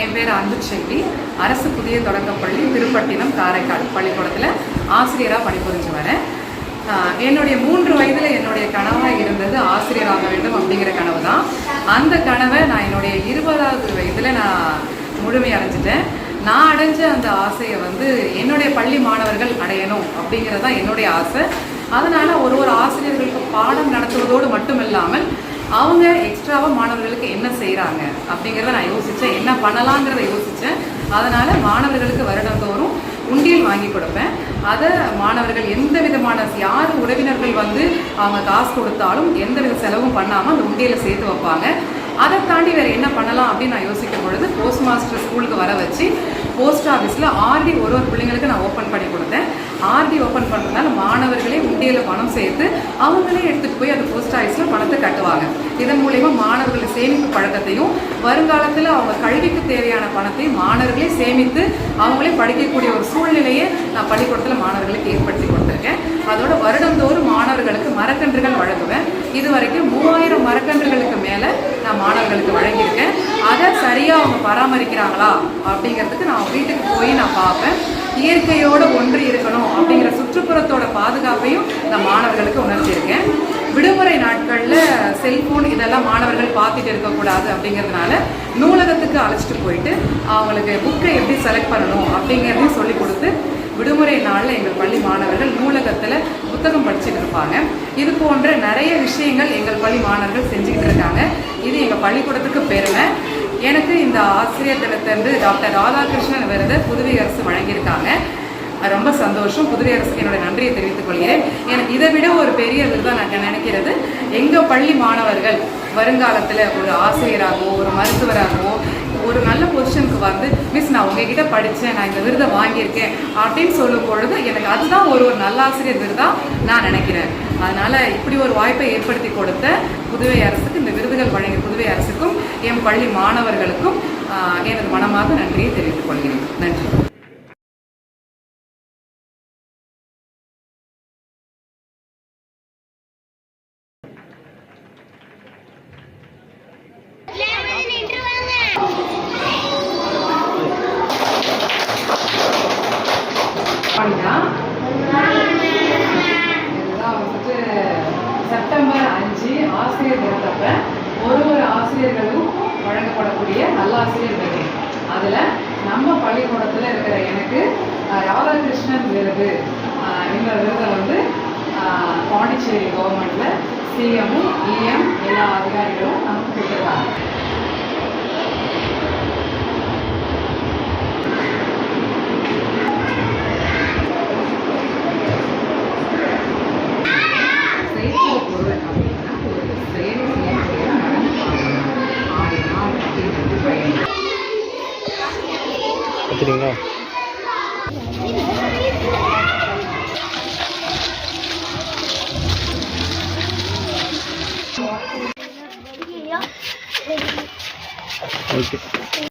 என் பேர் அன்புச்செல்வி அரசு புதிய தொடக்கப்பள்ளி திருப்பட்டினம் காரைக்கால் பள்ளிக்கூடத்தில் ஆசிரியராக பணிபுரிஞ்சு வரேன் என்னுடைய மூன்று வயதில் என்னுடைய கனவாக இருந்தது ஆசிரியராக வேண்டும் அப்படிங்கிற கனவு தான் அந்த கனவை நான் என்னுடைய இருபதாவது வயதில் நான் முழுமை அடைஞ்சிட்டேன். நான் அடைஞ்ச அந்த ஆசையை வந்து என்னுடைய பள்ளி மாணவர்கள் அடையணும் அப்படிங்கிறது தான் என்னுடைய ஆசை. அதனால் ஒரு ஒரு ஆசிரியர்களுக்கு பாடம் நடத்துவதோடு மட்டும் இல்லாமல் அவங்க எக்ஸ்ட்ராவாக மாணவர்களுக்கு என்ன செய்கிறாங்க அப்படிங்கிறத நான் யோசித்தேன் என்ன பண்ணலாங்கிறத யோசித்தேன் அதனால் மாணவர்களுக்கு வருடந்தோறும் உண்டியல் வாங்கி கொடுப்பேன். அதை மாணவர்கள் எந்த விதமான யார் உறவினர்கள் வந்து அவங்க காசு கொடுத்தாலும் எந்த வித செலவும் பண்ணாமல் அந்த உண்டியலை சேர்த்து வைப்பாங்க. அதை தாண்டி வேறு என்ன பண்ணலாம் அப்படின்னு நான் யோசிக்கும் பொழுது போஸ்ட் மாஸ்டர் ஸ்கூலுக்கு வர வச்சு போஸ்ட் ஆஃபீஸில் ஆர்டி ஒரு ஒரு பிள்ளைங்களுக்கு நான் ஓப்பன் பண்ணி கொடுத்தேன். ஆர்டி ஓப்பன் பண்ணுறதுனால மாணவர் உண்டியலில் பணம் சேர்த்து அவங்களே எடுத்துகிட்டு போய் அந்த போஸ்ட் ஆஃபீஸில் பணத்தை கட்டுவாங்க. இதன் மூலயமா மாணவர்கள் சேமிப்பு பழக்கத்தையும் வருங்காலத்தில் அவங்க கல்விக்கு தேவையான பணத்தையும் மாணவர்களே சேமித்து அவங்களே படிக்கக்கூடிய ஒரு சூழ்நிலையை நான் பள்ளிக்கூடத்தில் மாணவர்களுக்கு ஏற்படுத்தி கொடுத்துருக்கேன். அதோட வருடந்தோறும் மாணவர்களுக்கு மரக்கன்றுகள் வழங்குவேன். இது வரைக்கும் மூவாயிரம் மரக்கன்றுகளுக்கு மேலே நான் மாணவர்களுக்கு வழங்கியிருக்கேன். அதை சரியாக அவங்க பராமரிக்கிறாங்களா அப்படிங்கிறதுக்கு நான் வீட்டுக்கு போய் நான் பார்ப்பேன். இயற்கையோடு ஒன்றி இருக்கணும் அப்படிங்கிற சுற்றுப்புறத்தோட பாதுகாப்பையும் நான் மாணவர்களுக்கு உணர்த்தியிருக்கேன். விடுமுறை நாட்களில் செல்ஃபோன் இதெல்லாம் மாணவர்கள் பார்த்துட்டு இருக்கக்கூடாது அப்படிங்கிறதுனால நூலகத்துக்கு அழைச்சிட்டு போயிட்டு அவங்களுக்கு புக்கை எப்படி செலக்ட் பண்ணணும் அப்படிங்கிறதையும் சொல்லி கொடுத்து விடுமுறை நாளில் எங்கள் பள்ளி மாணவர்கள் நூலகத்தில் புத்தகம் படிச்சுட்டு இருப்பாங்க. இது போன்ற நிறைய விஷயங்கள் எங்கள் பள்ளி மாணவர்கள் செஞ்சுக்கிட்டு இருக்காங்க. இது எங்கள் பள்ளிக்கூடத்துக்கு பெருமை. எனக்கு இந்த ஆசிரியர் தினத்தன்று டாக்டர் ராதாகிருஷ்ணன் விருது புதுவை அரசு வழங்கியிருக்காங்க. ரொம்ப சந்தோஷம். புதுவை அரசுக்கு என்னோட நன்றியை தெரிவித்துக் கொள்கிறேன். எனக்கு இதை விட ஒரு பெரிய விருதாக நான் நினைக்கிறது? எங்கள் பள்ளி மாணவர்கள் வருங்காலத்தில் ஒரு ஆசிரியராகவோ ஒரு மருத்துவராகவோ ஒரு நல்ல பொசிஷனுக்கு வந்து மிஸ் நான் உங்ககிட்ட படித்தேன் நான் இந்த விருதை வாங்கியிருக்கேன் அப்படின்னு சொல்லும் பொழுது எனக்கு அதுதான் ஒரு ஒரு நல்லாசிரியர் விருதாக நான் நினைக்கிறேன். அதனால் இப்படி ஒரு வாய்ப்பை ஏற்படுத்தி கொடுத்த புதுவை அரசுக்கு இந்த விருதுகள் வழங்கிய புதுவை அரசுக்கு என் பள்ளி மாணவர்களுக்கும் எனது மனமாக நன்றியை தெரிவித்துக் கொள்கிறேன். நன்றி. வந்துட்டு செப்டம்பர் அஞ்சு ஆசிரியர் தினத்தப்ப ஒரு ஒரு ஆசிரியர்கள் வழங்கப்படக்கூடிய நல்லாசிரியர் விருது அதில் நம்ம பள்ளிக்கூடத்தில் இருக்கிற எனக்கு ராதாகிருஷ்ணன் விருது. இந்த விருதை வந்து பாண்டிச்சேரி கவர்மெண்ட்டில் சிஎம்மும் இஎம் எல்லா அதிகாரிகளும் நமக்கு கொடுத்துருக்காங்க. 对呀。